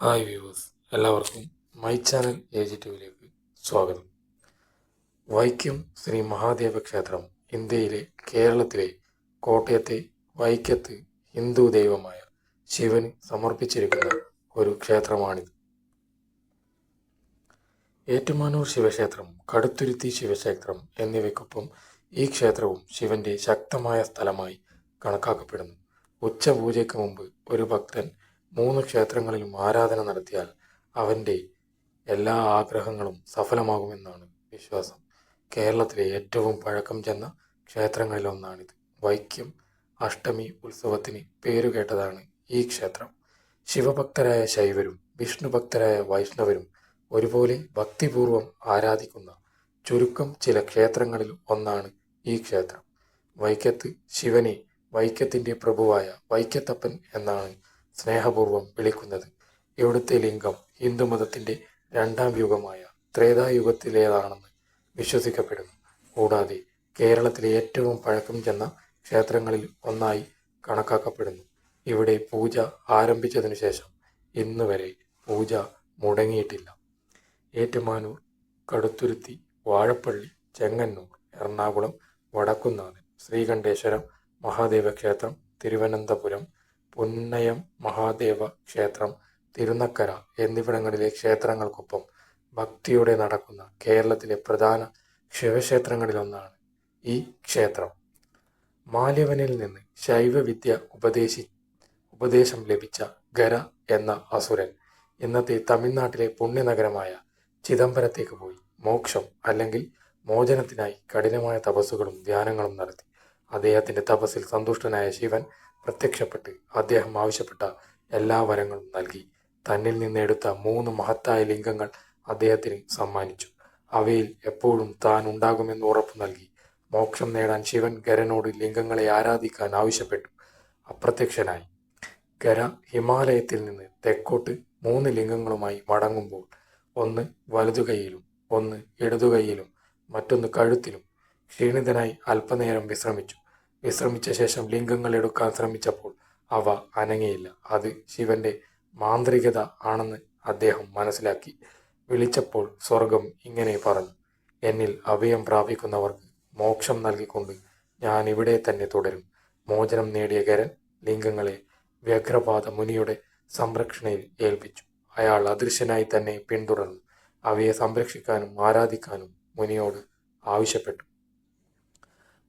Hi viewers എല്ലാവർക്കും my channel A G ടിവിയിലേക്ക് സ്വാഗതം. വൈക്കം ശ്രീ മഹാദേവ ക്ഷേത്രം ഇന്ത്യയിലെ കേരളത്തിലെ കോട്ടയത്തെ വൈക്കത്ത് ഹിന്ദു ദൈവമായ ശിവന് സമർപ്പിച്ചിരിക്കുന്ന ഒരു ക്ഷേത്രമാണിത്. ഏറ്റുമാനൂർ ശിവക്ഷേത്രം കടുത്തുരുത്തി ശിവക്ഷേത്രം എന്നിവയ്ക്കൊപ്പം ഈ ക്ഷേത്രവും ശിവന്റെ ശക്തമായ സ്ഥലമായി കണക്കാക്കപ്പെടുന്നു. ഉച്ചപൂജയ്ക്ക് മുമ്പ് ഒരു ഭക്തൻ മൂന്ന് ക്ഷേത്രങ്ങളിലും ആരാധന നടത്തിയാൽ അവന്റെ എല്ലാ ആഗ്രഹങ്ങളും സഫലമാകുമെന്നാണ് വിശ്വാസം. കേരളത്തിലെ ഏറ്റവും പഴക്കം ചെന്ന ക്ഷേത്രങ്ങളിലൊന്നാണിത്. വൈക്കം അഷ്ടമി ഉത്സവത്തിന് പേരുകേട്ടതാണ് ഈ ക്ഷേത്രം. ശിവഭക്തരായ ശൈവരും വിഷ്ണുഭക്തരായ വൈഷ്ണവരും ഒരുപോലെ ഭക്തിപൂർവം ആരാധിക്കുന്ന ചുരുക്കം ചില ക്ഷേത്രങ്ങളിൽ ഒന്നാണ് ഈ ക്ഷേത്രം. വൈക്കത്ത് ശിവനെ വൈക്കത്തിന്റെ പ്രഭുവായ വൈക്കത്തപ്പൻ എന്നാണ് സ്നേഹപൂർവം വിളിക്കുന്നത് ഇവിടുത്തെ ലിംഗം ഹിന്ദുമതത്തിന്റെ രണ്ടാം യുഗമായ ത്രേതായുഗത്തിലേതാണെന്ന് വിശ്വസിക്കപ്പെടുന്നു. കൂടാതെ കേരളത്തിലെ ഏറ്റവും പഴക്കം ചെന്ന ക്ഷേത്രങ്ങളിൽ ഒന്നായി കണക്കാക്കപ്പെടുന്നു. ഇവിടെ പൂജ ആരംഭിച്ചതിനു ശേഷം ഇന്ന് വരെ പൂജ മുടങ്ങിയിട്ടില്ല. ഏറ്റുമാനൂർ കടുത്തുരുത്തി വാഴപ്പള്ളി ചെങ്ങന്നൂർ എറണാകുളം വടക്കുന്നാഥൻ ശ്രീകണ്ഠേശ്വരം മഹാദേവ ക്ഷേത്രം തിരുവനന്തപുരം പുന്നയം മഹാദേവ ക്ഷേത്രം തിരുനക്കര എന്നിവിടങ്ങളിലെ ക്ഷേത്രങ്ങൾക്കൊപ്പം ഭക്തിയോടെ നടക്കുന്ന കേരളത്തിലെ പ്രധാന ശിവക്ഷേത്രങ്ങളിലൊന്നാണ് ഈ ക്ഷേത്രം. മാലവനിൽ നിന്ന് ശൈവവിദ്യ ഉപദേശി ഉപദേശം ലഭിച്ച ഗര എന്ന അസുരൻ ഇന്നത്തെ തമിഴ്നാട്ടിലെ പുണ്യനഗരമായ ചിദംബരത്തേക്ക് പോയി മോക്ഷം അല്ലെങ്കിൽ മോചനത്തിനായി കഠിനമായ തപസ്സുകളും ധ്യാനങ്ങളും നടത്തി. അദ്ദേഹത്തിന്റെ തപസ്സിൽ സന്തുഷ്ടനായ ശിവൻ പ്രത്യക്ഷപ്പെട്ട് അദ്ദേഹം ആവശ്യപ്പെട്ട എല്ലാ വരങ്ങളും നൽകി. തന്നിൽ നിന്ന് എടുത്ത മൂന്ന് മഹത്തായ ലിംഗങ്ങൾ അദ്ദേഹത്തിന് സമ്മാനിച്ചു. അവയിൽ എപ്പോഴും താൻ ഉണ്ടാകുമെന്ന് ഉറപ്പു നൽകി. മോക്ഷം നേടാൻ ശിവൻ ഗരനോട് ലിംഗങ്ങളെ ആരാധിക്കാൻ ആവശ്യപ്പെട്ടു. അപ്രത്യക്ഷനായി. ഗര ഹിമാലയത്തിൽ നിന്ന് തെക്കോട്ട് മൂന്ന് ലിംഗങ്ങളുമായി മടങ്ങുമ്പോൾ ഒന്ന് വലതുകൈയിലും ഒന്ന് ഇടതുകൈയിലും മറ്റൊന്ന് കഴുത്തിലും ക്ഷീണിതനായി അല്പനേരം വിശ്രമിച്ചു. വിശ്രമിച്ച ശേഷം ലിംഗങ്ങൾ എടുക്കാൻ ശ്രമിച്ചപ്പോൾ അവ അനങ്ങിയില്ല. അത് ശിവന്റെ മാന്ത്രികത ആണെന്ന് അദ്ദേഹം മനസ്സിലാക്കി. വിളിച്ചപ്പോൾ സ്വർഗം ഇങ്ങനെ പറഞ്ഞു എന്നിൽ അഭയം പ്രാപിക്കുന്നവർക്ക് മോക്ഷം നൽകിക്കൊണ്ട് ഞാൻ ഇവിടെ തന്നെ തുടരും. മോചനം നേടിയ കരൻ ലിംഗങ്ങളെ വ്യഗ്രപാത മുനിയുടെ സംരക്ഷണയിൽ ഏൽപ്പിച്ചു. അയാൾ അദൃശ്യനായി തന്നെ പിന്തുടർന്നു. അവയെ സംരക്ഷിക്കാനും ആരാധിക്കാനും മുനിയോട് ആവശ്യപ്പെട്ടു.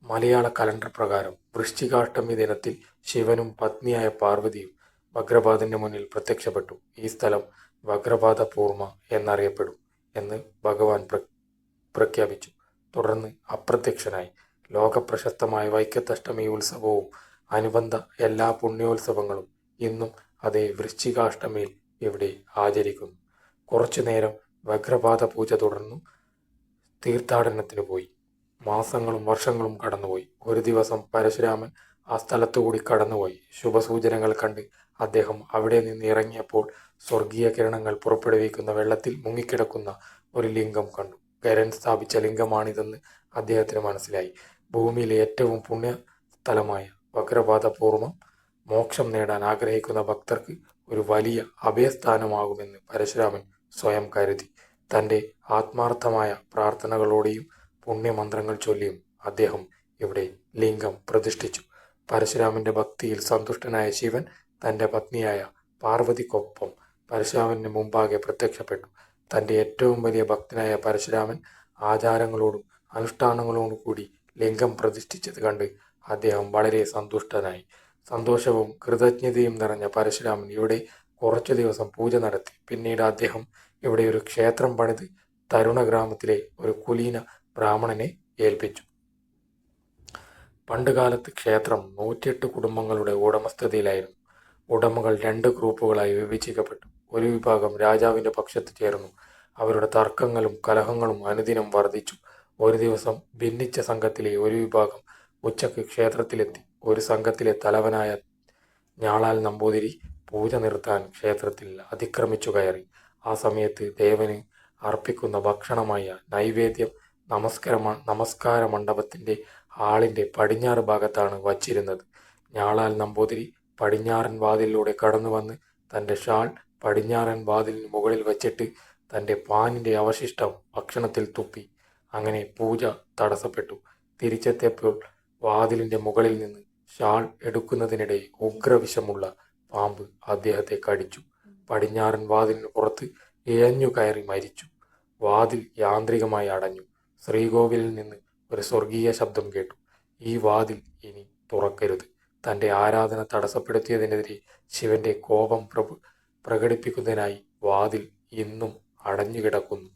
മലയാള കലണ്ടർ പ്രകാരം വൃശ്ചികാഷ്ടമി ദിനത്തിൽ ശിവനും പത്നിയായ പാർവതിയും വഗ്രപാദന്റെ മുന്നിൽ പ്രത്യക്ഷപ്പെട്ടു. ഈ സ്ഥലം വഗ്രപാദ പൂർമ്മ എന്നറിയപ്പെടും എന്ന് ഭഗവാൻ പ്ര പ്രഖ്യാപിച്ചു. തുടർന്ന് അപ്രത്യക്ഷനായി. ലോകപ്രശസ്തമായ വൈക്കത്തഷ്ടമി ഉത്സവവും അനുബന്ധ എല്ലാ പുണ്യോത്സവങ്ങളും ഇന്നും അതേ വൃശ്ചികാഷ്ടമിയിൽ ഇവിടെ ആചരിക്കുന്നു. കുറച്ചുനേരം നേരം വഗ്രപാത പൂജ തുടർന്നു തീർത്ഥാടനത്തിന് പോയി. മാസങ്ങളും വർഷങ്ങളും കടന്നുപോയി. ഒരു ദിവസം പരശുരാമൻ ആ സ്ഥലത്തുകൂടി കടന്നുപോയി. ശുഭസൂചനകൾ കണ്ട് അദ്ദേഹം അവിടെ നിന്ന് ഇറങ്ങിയപ്പോൾ സ്വർഗീയ കിരണങ്ങൾ പുറപ്പെടുവിക്കുന്ന വെള്ളത്തിൽ മുങ്ങിക്കിടക്കുന്ന ഒരു ലിംഗം കണ്ടു. കരൻ സ്ഥാപിച്ച ലിംഗമാണിതെന്ന് അദ്ദേഹത്തിന് മനസ്സിലായി. ഭൂമിയിലെ ഏറ്റവും പുണ്യ സ്ഥലമായ വക്രപാതപൂർവം മോക്ഷം നേടാൻ ആഗ്രഹിക്കുന്ന ഭക്തർക്ക് ഒരു വലിയ അഭയസ്ഥാനമാകുമെന്ന് പരശുരാമൻ സ്വയം കരുതി. തന്റെ ആത്മാർത്ഥമായ പ്രാർത്ഥനകളോടെയും പുണ്യമന്ത്രങ്ങൾ ചൊല്ലിയും അദ്ദേഹം ഇവിടെ ലിംഗം പ്രതിഷ്ഠിച്ചു. പരശുരാമന്റെ ഭക്തിയിൽ സന്തുഷ്ടനായ ശിവൻ തന്റെ പത്നിയായ പാർവതിക്കൊപ്പം പരശുരാമന് മുമ്പാകെ പ്രത്യക്ഷപ്പെട്ടു. തന്റെ ഏറ്റവും വലിയ ഭക്തനായ പരശുരാമൻ ആചാരങ്ങളോടും അനുഷ്ഠാനങ്ങളോടും കൂടി ലിംഗം പ്രതിഷ്ഠിച്ചത് കണ്ട് അദ്ദേഹം വളരെ സന്തുഷ്ടനായി. സന്തോഷവും കൃതജ്ഞതയും നിറഞ്ഞ പരശുരാമൻ ഇവിടെ കുറച്ചു ദിവസം പൂജ നടത്തി. പിന്നീട് അദ്ദേഹം ഇവിടെ ഒരു ക്ഷേത്രം പണിത് തരുണ ഗ്രാമത്തിലെ ഒരു കുലീന ബ്രാഹ്മണനെ ഏൽപ്പിച്ചു. പണ്ടുകാലത്ത് ക്ഷേത്രം നൂറ്റിയെട്ട് കുടുംബങ്ങളുടെ ഉടമസ്ഥതയിലായിരുന്നു. ഉടമകൾ രണ്ട് ഗ്രൂപ്പുകളായി വിഭജിക്കപ്പെട്ടു. ഒരു വിഭാഗം രാജാവിന്റെ പക്ഷത്ത് ചേർന്നു. അവരുടെ തർക്കങ്ങളും കലഹങ്ങളും അനുദിനം വർദ്ധിച്ചു ഒരു ദിവസം ഭിന്നിച്ച സംഘത്തിലെ ഒരു വിഭാഗം ഉച്ചയ്ക്ക് ക്ഷേത്രത്തിലെത്തി. ഒരു സംഘത്തിലെ തലവനായ ഞാളാൽ നമ്പൂതിരി പൂജ നിർത്താൻ ക്ഷേത്രത്തിൽ അതിക്രമിച്ചു കയറി. ആ സമയത്ത് ദേവന് അർപ്പിക്കുന്ന ഭക്ഷണമായ നൈവേദ്യം നമസ്കാര നമസ്കാര മണ്ഡപത്തിന്റെ ഹാളിന്റെ പടിഞ്ഞാറ് ഭാഗത്താണ് വച്ചിരുന്നത്. ഞാളാൽ നമ്പൂതിരി പടിഞ്ഞാറൻ വാതിലിലൂടെ കടന്നു വന്ന് തന്റെ ഷാൾ പടിഞ്ഞാറൻ വാതിലിന് മുകളിൽ വച്ചിട്ട് തന്റെ പാനിന്റെ അവശിഷ്ടം ഭക്ഷണത്തിൽ തുപ്പി. അങ്ങനെ പൂജ തടസ്സപ്പെട്ടു. തിരിച്ചെത്തിയപ്പോൾ വാതിലിന്റെ മുകളിൽ നിന്ന് ഷാൾ എടുക്കുന്നതിനിടെ ഉഗ്രവിഷമുള്ള പാമ്പ് അദ്ദേഹത്തെ കടിച്ചു. പടിഞ്ഞാറൻ വാതിലിന് പുറത്ത് ഇഴഞ്ഞു കയറി മരിച്ചു. വാതിൽ യാന്ത്രികമായി അടഞ്ഞു. ശ്രീകോവിലിൽ നിന്ന് ഒരു സ്വർഗീയ ശബ്ദം കേട്ടു. ഈ വാതിൽ ഇനി തുറക്കരുത്. തന്റെ ആരാധന തടസ്സപ്പെടുത്തിയതിനെതിരെ ശിവന്റെ കോപം പ്രഭു പ്രകടിപ്പിക്കുന്നതിനായി വാതിൽ ഇന്നും അടഞ്ഞുകിടക്കുന്നു.